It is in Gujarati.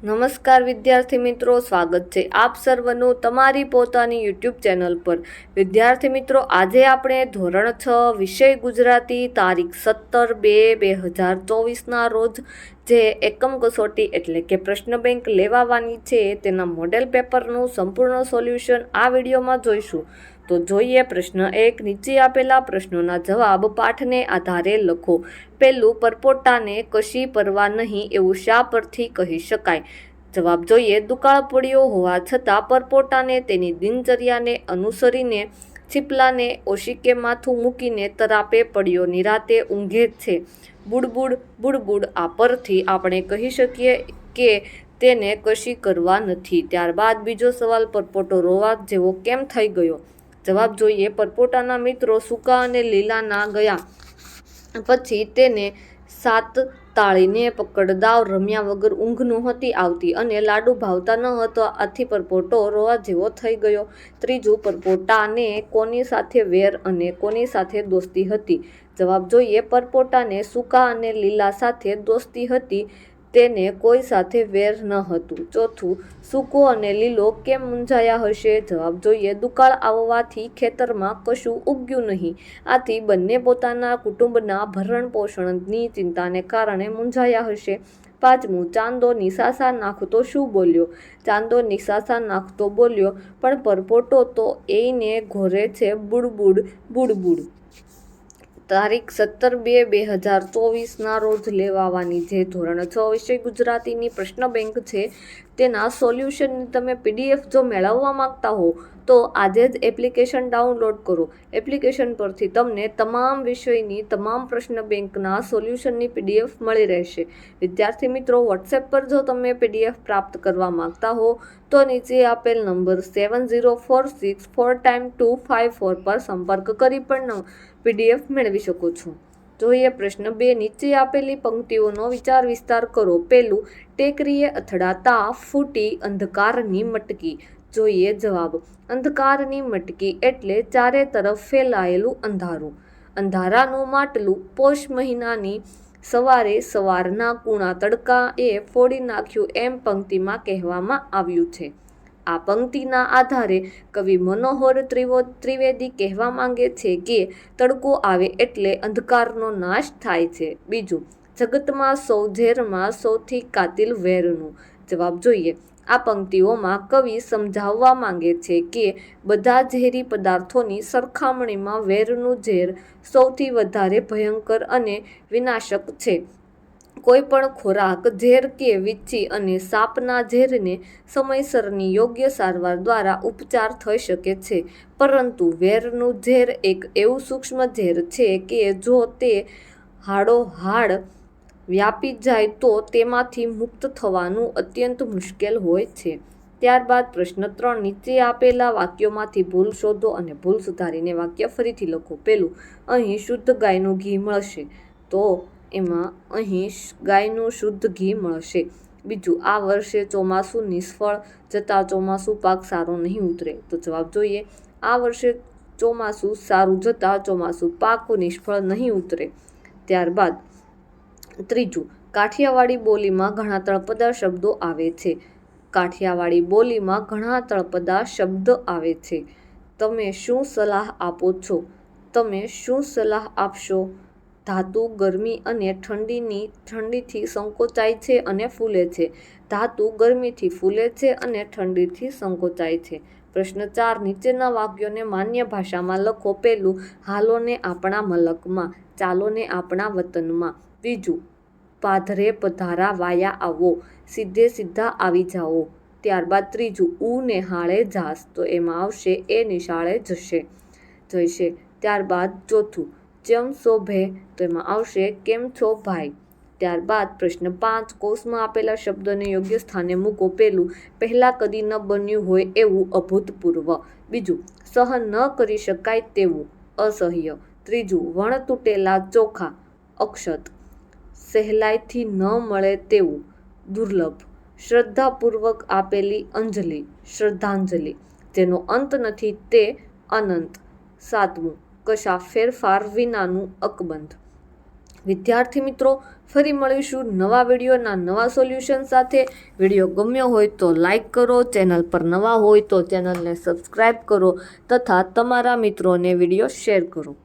નમસ્કાર વિદ્યાર્થી મિત્રો, સ્વાગત છે આપ સર્વનું તમારી પોતાની યુટ્યુબ ચેનલ પર. વિદ્યાર્થી મિત્રો, આજે આપણે ધોરણ છ, વિષય ગુજરાતી, તારીખ સત્તર બે બે હજાર ચોવીસના રોજ જે એકમ કસોટી એટલે કે પ્રશ્ન બેંક લેવાવાની છે તેના મોડેલ પેપરનું સંપૂર્ણ સોલ્યુશન આ વિડીયોમાં જોઈશું. તો જોઈએ પ્રશ્ન એક, નીચે આપેલા પ્રશ્નોના જવાબ પાઠને આધારે લખો. પહેલું, પરપોટાને કશી પરવા નહીં એવું શા પરથી કહી શકાય? જવાબ જોઈએ, દુકાળ પડ્યો હોવા છતાં પરપોટાને તેની દિનચર્યાને અનુસરીને છીપલાને ઓશિકે માથું મૂકીને તરાપે પડ્યો. નિરાતે ઊંઘે છે. બુડબુડ બુડબુડ આ પરથી આપણે કહી શકીએ કે તેને કશી કરવા નથી. ત્યારબાદ બીજો સવાલ પરપોટો રોવા જેવો કેમ થઈ ગયો? જવાબ જોઈએ. પરપોટાના મિત્રો સૂકા અને લીલાના ગયા. પછી તેને સાત તાળીને પકડદાવ રમ્યા વગર ઊંઘ નહોતી આવતી અને લાડુ ભાવતા ન હતો. આથી પરપોટો રોવા જેવો થઈ ગયો. ત્રીજું, પરપોટાને કોની સાથે વેર અને કોની સાથે દોસ્તી હતી? જવાબ જોઈએ, પરપોટાને સૂકા અને લીલા સાથે દોસ્તી હતી. તેને કોઈ સાથે વેર ન હતું. ચોથું, સૂકો અને લીલો કેમ મૂંઝાયા હશે? જવાબ જોઈએ. દુકાળ આવવાથી ખેતરમાં કશું ઉગ્યું નહીં. આથી બંને પોતાના કુટુંબના ભરણ પોષણની ચિંતાને કારણે મૂંઝાયા હશે. પાંચમું, ચાંદો નિશાસા નાખતો શું બોલ્યો? ચાંદો નિશાસા નાખતો બોલ્યો, પણ પરપોટો તો એને ઘોરે છે બુડબુડ બુડબુડ. તારીખ સત્તર બે બે હજાર ચોવીસના રોજ લેવાવાની જે ધોરણ છ વિષય ગુજરાતીની પ્રશ્ન બેંક છે તેના સોલ્યુશનની તમે પીડીએફ જો મેળવવા માંગતા હો, તો આજે જ એપ્લિકેશન ડાઉનલોડ કરો. એપ્લિકેશન પરથી તમને તમામ વિષયની, તમામ પ્રશ્ન બેંકના સોલ્યુશનની પીડીએફ મળી રહેશે. વિદ્યાર્થી મિત્રો, વોટ્સએપ પર જો તમે પીડીએફ પ્રાપ્ત કરવા માંગતા હો, તો નીચે આપેલ number seven zero four six four time two five four પર સંપર્ક કરી પણ પીડીએફ મેળવી શકો છો. જોઈએ પ્રશ્ન બે, નીચે આપેલી પંક્તિઓનો વિચાર વિસ્તાર કરો. પેલું ટેકરીએ અથડાતા ફૂટી અંધકારની મટકી. જોઈએ જવાબ, અંધકારની મટકી એટલે ચારે તરફ ફેલાયેલું અંધારું. અંધારાનું માટલું પોષ મહિનાની સવારે સવારના કૂણા તડકા એ ફોડી નાખ્યું એમ પંક્તિમાં કહેવામાં આવ્યું છે. આ પંક્તિના આધારે કવિ મનોહર ત્રિવો, ત્રિવેદી કહેવા માંગે છે કે તડકો આવે એટલે અંધકારનો નાશ થાય છે. બીજું, જગતમાં સૌ ઝેરમાં સૌથી કાતિલ વેરનું. જવાબ જોઈએ. આ પંક્તિઓમાં કવિ સમજાવવા માંગે છે કે બધા ઝેરી પદાર્થોની સરખામણીમાં વેરનું ઝેર સૌથી વધારે ભયંકર અને વિનાશક છે. કોઈ પણ ખોરાક, ઝેર કે વીછી અને સાપના ઝેરને સમયસરની યોગ્ય સારવાર દ્વારા ઉપચાર થઈ શકે છે. પરંતુ વેરનું ઝેર એક એવું સૂક્ષ્મ ઝેર છે કે જો તે હાડો હાડ વ્યાપી જાય તો તેમાંથી મુક્ત થવાનું અત્યંત મુશ્કેલ હોય છે. ત્યારબાદ પ્રશ્ન ત્રણ, નીચે આપેલા વાક્યોમાંથી ભૂલ શોધો અને ભૂલ સુધારીને વાક્ય ફરીથી લખો. પેલું અહીં શુદ્ધ ગાયનું ઘી મળશે. તો એમાં અહીં ગાયનું શુદ્ધ ઘી મળશે. બીજું, આ વર્ષે ચોમાસું નિષ્ફળ જતાં ચોમાસું પાક સારો નહીં ઉતરે. તો જવાબ જોઈએ, આ વર્ષે ચોમાસું સારું જતાં ચોમાસું પાક નિષ્ફળ નહીં ઉતરે. ત્યારબાદ, ત્રીજું, કાઠિયાવાડી બોલીમાં ઘણા તળપદા શબ્દો આવે છે. કાઠિયાવાડી બોલીમાં ઘણા તળપદા શબ્દ આવે છે. તમે શું સલાહ આપો છો? તમે શું સલાહ આપશો? ધાતુ ગરમી અને ઠંડીની, ઠંડીથી સંકોચાય છે અને ફૂલે છે. ધાતુ ગરમીથી ફૂલે છે અને ઠંડીથી સંકોચાય છે. પ્રશ્ન ચાર, નીચેના વાક્યોને માન્ય ભાષામાં લખો. પહેલું, હાલોને આપણા મલકમાં, ચાલોને આપણા વતનમાં. બીજું, પાધરે પધારા વાયા આવો, સીધે સીધા આવી જાઓ. ત્યારબાદ ત્રીજું ઉ નેહાળે જાસ, તો એમાં આવશે, એ નિશાળે જશે જશે ત્યારબાદ ચોથું ચમ શોભે તો એમાં આવશે કેમ છો ભાઈ? ત્યારબાદ પ્રશ્ન પાંચ, કોષમાં આપેલા શબ્દને યોગ્ય સ્થાને મૂકો. પેલું, પહેલાં કદી ન બન્યું હોય એવું અભૂતપૂર્વ. બીજું, સહન ન કરી શકાય તેવું અસહ્ય. ત્રીજું વણ તૂટેલા ચોખા અક્ષત સહેલાઈથી ન મળે તેવું દુર્લભ. શ્રદ્ધાપૂર્વક આપેલી અંજલિ, શ્રદ્ધાંજલિ, જેનો અંત નથી તે અનંત. સાતમું કશા ફેરફાર વિનાનું અકબંધ. વિદ્યાર્થી મિત્રો, ફરી મળીશું નવા વિડીયોના નવા સોલ્યુશન સાથે. વીડિયો ગમ્યો હોય તો લાઇક કરો, ચેનલ પર નવા હોય તો ચેનલને સબસ્ક્રાઈબ કરો તથા તમારા મિત્રોને વીડિયો શેર કરો.